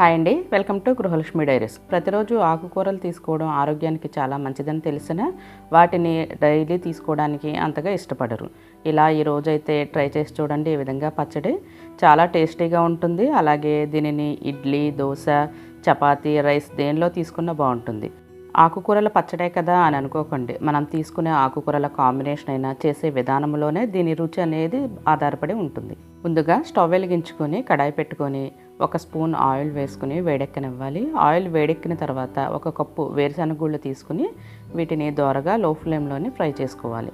Hi అండి. Welcome to Gruhalakshmi diaries. ప్రతిరోజు ఆకుకూరలు తీసుకోవడం ఆరోగ్యానికి చాలా మంచిదని తెలిసిన వాటిని డైలీ తీసుకోవడానికి అంతగా ఇష్టపడరు. ఇలా ఈ అయితే ట్రై చేసి చూడండి ఈ విధంగా పచ్చడి చాలా టేస్టీగా ఉంటుంది. అలాగే దీనిని ఇడ్లీ దోశ చపాతీ రైస్ దేనిలో తీసుకున్నా బాగుంటుంది. ఆకుకూరల పచ్చడే కదా అని అనుకోకండి. మనం తీసుకునే ఆకుకూరల కాంబినేషన్ అయినా చేసే విధానంలోనే దీని రుచి అనేది ఆధారపడి ఉంటుంది. ముందుగా స్టవ్ వెలిగించుకొని కడాయి పెట్టుకొని ఒక స్పూన్ ఆయిల్ వేసుకుని వేడెక్కనివ్వాలి. ఆయిల్ వేడెక్కిన తర్వాత ఒక కప్పు వేరుశనగ గుళ్ళు తీసుకుని వీటిని దోరగా లో ఫ్లేమ్లోనే ఫ్రై చేసుకోవాలి.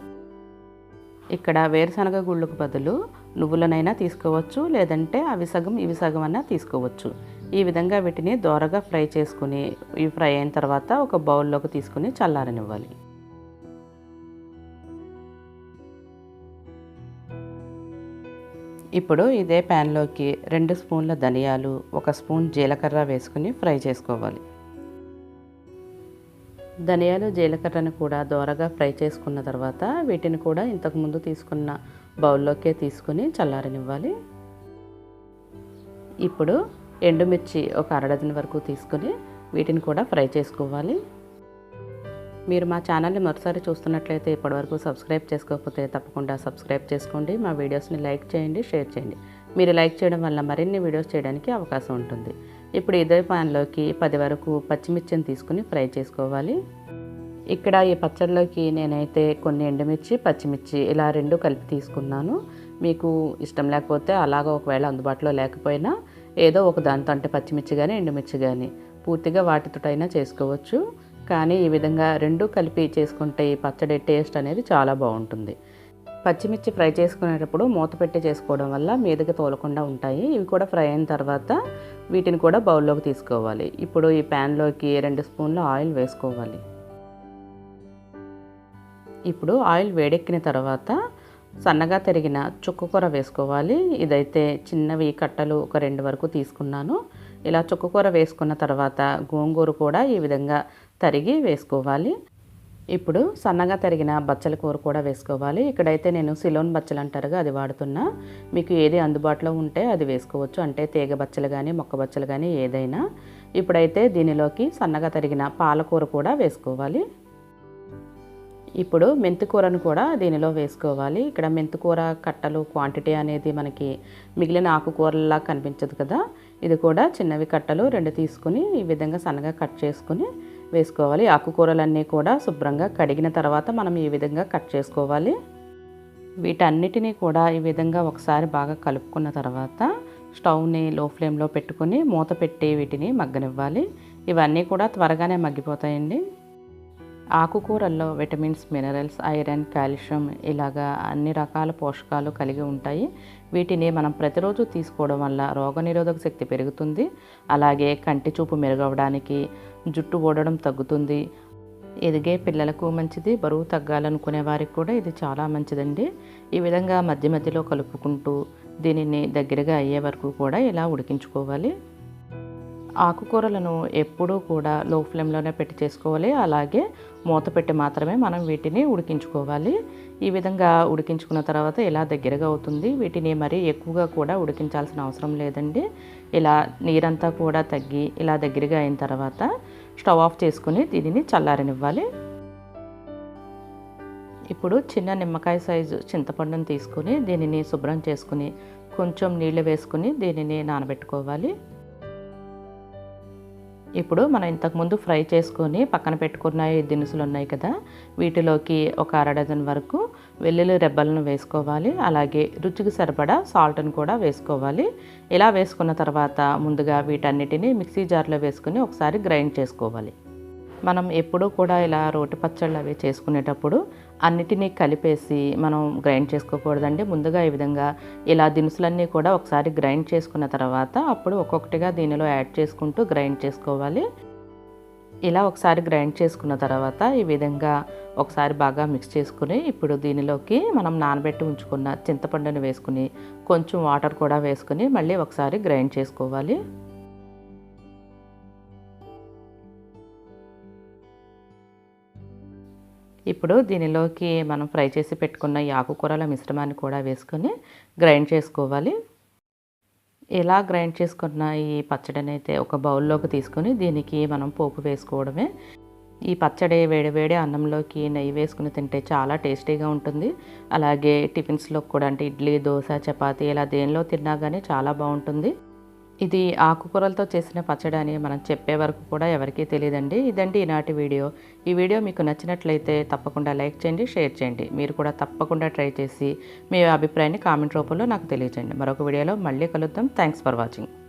ఇక్కడ వేరుశనగ గుళ్ళకు బదులు నువ్వులనైనా తీసుకోవచ్చు లేదంటే అవి సగం ఇవి సగం అన్నా తీసుకోవచ్చు. ఈ విధంగా వీటిని దోరగా ఫ్రై చేసుకుని ఇవి ఫ్రై అయిన తర్వాత ఒక బౌల్లోకి తీసుకుని చల్లారనివ్వాలి. ఇప్పుడు ఇదే ప్యాన్లోకి రెండు స్పూన్ల ధనియాలు ఒక స్పూన్ జీలకర్ర వేసుకుని ఫ్రై చేసుకోవాలి. ధనియాలు జీలకర్రను కూడా దోరగా ఫ్రై చేసుకున్న తర్వాత వీటిని కూడా ఇంతకుముందు తీసుకున్న బౌల్లోకే తీసుకుని చల్లారనివ్వాలి. ఇప్పుడు ఎండుమిర్చి ఒక అరడజన్ వరకు తీసుకుని వీటిని కూడా ఫ్రై చేసుకోవాలి. మీరు మా ఛానల్ని మరోసారి చూస్తున్నట్లయితే ఇప్పటివరకు సబ్స్క్రైబ్ చేసుకోకపోతే తప్పకుండా సబ్స్క్రైబ్ చేసుకోండి మా వీడియోస్ని లైక్ చేయండి షేర్ చేయండి. మీరు లైక్ చేయడం వల్ల మరిన్ని వీడియోస్ చేయడానికి అవకాశం ఉంటుంది. ఇప్పుడు ఇదే పాన్లోకి పది వరకు పచ్చిమిర్చిని తీసుకుని ఫ్రై చేసుకోవాలి. ఇక్కడ ఈ పచ్చడిలోకి నేనైతే కొన్ని ఎండుమిర్చి పచ్చిమిర్చి ఇలా రెండు కలిపి తీసుకున్నాను. మీకు ఇష్టం లేకపోతే అలాగ ఒకవేళ అందుబాటులో లేకపోయినా ఏదో ఒక దాంతో అంటే పచ్చిమిర్చి కానీ ఎండుమిర్చి కానీ పూర్తిగా వాటితోటైనా చేసుకోవచ్చు. కానీ ఈ విధంగా రెండు కలిపి చేసుకుంటే ఈ పచ్చడి టేస్ట్ అనేది చాలా బాగుంటుంది. పచ్చిమిర్చి ఫ్రై చేసుకునేటప్పుడు మూత పెట్టి చేసుకోవడం వల్ల మీదకి తోలకుండా ఉంటాయి. ఇవి కూడా ఫ్రై అయిన తర్వాత వీటిని కూడా బౌల్లోకి తీసుకోవాలి. ఇప్పుడు ఈ ప్యాన్లోకి రెండు స్పూన్ల ఆయిల్ వేసుకోవాలి. ఇప్పుడు ఆయిల్ వేడెక్కిన తర్వాత సన్నగా తరిగిన చుక్కకూర వేసుకోవాలి. ఇదైతే చిన్నవి కట్టలు ఒక రెండు వరకు తీసుకున్నాను. ఇలా చుక్కకూర వేసుకున్న తర్వాత గోంగూర కూడా ఈ విధంగా తరిగి వేసుకోవాలి. ఇప్పుడు సన్నగా తరిగిన బచ్చల కూర కూడా వేసుకోవాలి. ఇక్కడైతే నేను సిలోన్ బచ్చలు అంటారుగా అది వాడుతున్నా. మీకు ఏది అందుబాటులో ఉంటే అది వేసుకోవచ్చు. అంటే తీగ బచ్చలు కానీ మొక్క బచ్చలు కానీ ఏదైనా. ఇప్పుడైతే దీనిలోకి సన్నగా తరిగిన పాలకూర కూడా వేసుకోవాలి. ఇప్పుడు మెంతికూరను కూడా దీనిలో వేసుకోవాలి. ఇక్కడ మెంతికూర కట్టలు క్వాంటిటీ అనేది మనకి మిగిలిన ఆకుకూరలా కనిపించదు కదా. ఇది కూడా చిన్నవి కట్టలు రెండు తీసుకుని ఈ విధంగా సన్నగా కట్ చేసుకుని వేసుకోవాలి. ఆకుకూరలన్నీ కూడా శుభ్రంగా కడిగిన తర్వాత మనం ఈ విధంగా కట్ చేసుకోవాలి. వీటన్నిటినీ కూడా ఈ విధంగా ఒకసారి బాగా కలుపుకున్న తర్వాత స్టవ్ని లో ఫ్లేమ్లో పెట్టుకొని మూత పెట్టి వీటిని మగ్గనివ్వాలి. ఇవన్నీ కూడా త్వరగానే మగ్గిపోతాయండి. ఆకుకూరల్లో విటమిన్స్ మినరల్స్ ఐరన్ కాల్షియం ఇలాగా అన్ని రకాల పోషకాలు కలిగి ఉంటాయి. వీటిని మనం ప్రతిరోజు తీసుకోవడం వల్ల రోగనిరోధక శక్తి పెరుగుతుంది. అలాగే కంటి చూపు మెరుగవడానికి జుట్టు ఓడడం తగ్గుతుంది. ఎదిగే పిల్లలకు మంచిది బరువు తగ్గాలనుకునే వారికి కూడా ఇది చాలా మంచిదండి. ఈ విధంగా మధ్య మధ్యలో కలుపుకుంటూ దీనిని దగ్గరగా అయ్యే వరకు కూడా ఇలా ఉడికించుకోవాలి. ఆకుకూరలను ఎప్పుడూ కూడా లో ఫ్లేమ్లోనే పెట్టి చేసుకోవాలి. అలాగే మూత పెట్టి మాత్రమే మనం వీటిని ఉడికించుకోవాలి. ఈ విధంగా ఉడికించుకున్న తర్వాత ఇలా దగ్గరగా అవుతుంది. వీటిని మరీ ఎక్కువగా కూడా ఉడికించాల్సిన అవసరం లేదండి. ఇలా నీరంతా కూడా తగ్గి ఇలా దగ్గరగా అయిన తర్వాత స్టవ్ ఆఫ్ చేసుకుని దీనిని చల్లారనివ్వాలి. ఇప్పుడు చిన్న నిమ్మకాయ సైజు చింతపండును తీసుకుని దీనిని శుభ్రం చేసుకుని కొంచెం నీళ్ళు వేసుకుని దీనిని నానబెట్టుకోవాలి. ఇప్పుడు మనం ఇంతకుముందు ఫ్రై చేసుకొని పక్కన పెట్టుకున్న ఈ దినుసులు ఉన్నాయి కదా వీటిలోకి ఒక అర డజన్ వరకు వెల్లుల్లి రెబ్బలను వేసుకోవాలి అలాగే రుచికి సరిపడా సాల్ట్ని కూడా వేసుకోవాలి. ఇలా వేసుకున్న తర్వాత ముందుగా వీటన్నిటిని మిక్సీ జార్లో వేసుకుని ఒకసారి గ్రైండ్ చేసుకోవాలి. మనం ఎప్పుడూ కూడా ఇలా రోటి పచ్చళ్ళు అవి చేసుకునేటప్పుడు అన్నిటినీ కలిపేసి మనం గ్రైండ్ చేసుకోకూడదండి. ముందుగా ఈ విధంగా ఇలా దినుసులన్నీ కూడా ఒకసారి గ్రైండ్ చేసుకున్న తర్వాత అప్పుడు ఒక్కొక్కటిగా దీనిలో యాడ్ చేసుకుంటూ గ్రైండ్ చేసుకోవాలి. ఇలా ఒకసారి గ్రైండ్ చేసుకున్న తర్వాత ఈ విధంగా ఒకసారి బాగా మిక్స్ చేసుకుని ఇప్పుడు దీనిలోకి మనం నానబెట్టి ఉంచుకున్న చింతపండుని వేసుకుని కొంచెం వాటర్ కూడా వేసుకుని మళ్ళీ ఒకసారి గ్రైండ్ చేసుకోవాలి. ఇప్పుడు దీనిలోకి మనం ఫ్రై చేసి పెట్టుకున్న ఈ ఆకుకూరల మిశ్రమాన్ని కూడా వేసుకొని గ్రైండ్ చేసుకోవాలి. ఇలా గ్రైండ్ చేసుకున్న ఈ పచ్చడిని అయితే ఒక బౌల్లోకి తీసుకొని దీనికి మనం పోపు వేసుకోవడమే. ఈ పచ్చడి వేడివేడి అన్నంలోకి నెయ్యి వేసుకుని తింటే చాలా టేస్టీగా ఉంటుంది. అలాగే టిఫిన్స్లో కూడా అంటే ఇడ్లీ దోశ చపాతీ ఇలా దేనిలో తిన్నా కానీ చాలా బాగుంటుంది. ఇది ఆకుకూరలతో చేసిన పచ్చడి అని మనం చెప్పే వరకు కూడా ఎవరికీ తెలియదండి. ఇదండి ఈనాటి వీడియో. ఈ వీడియో మీకు నచ్చినట్లయితే తప్పకుండా లైక్ చేయండి షేర్ చేయండి. మీరు కూడా తప్పకుండా ట్రై చేసి మీ అభిప్రాయాన్ని కామెంట్ రూపంలో నాకు తెలియజేయండి మరొక వీడియోలో మళ్ళీ కలుద్దాం. Thanks for watching.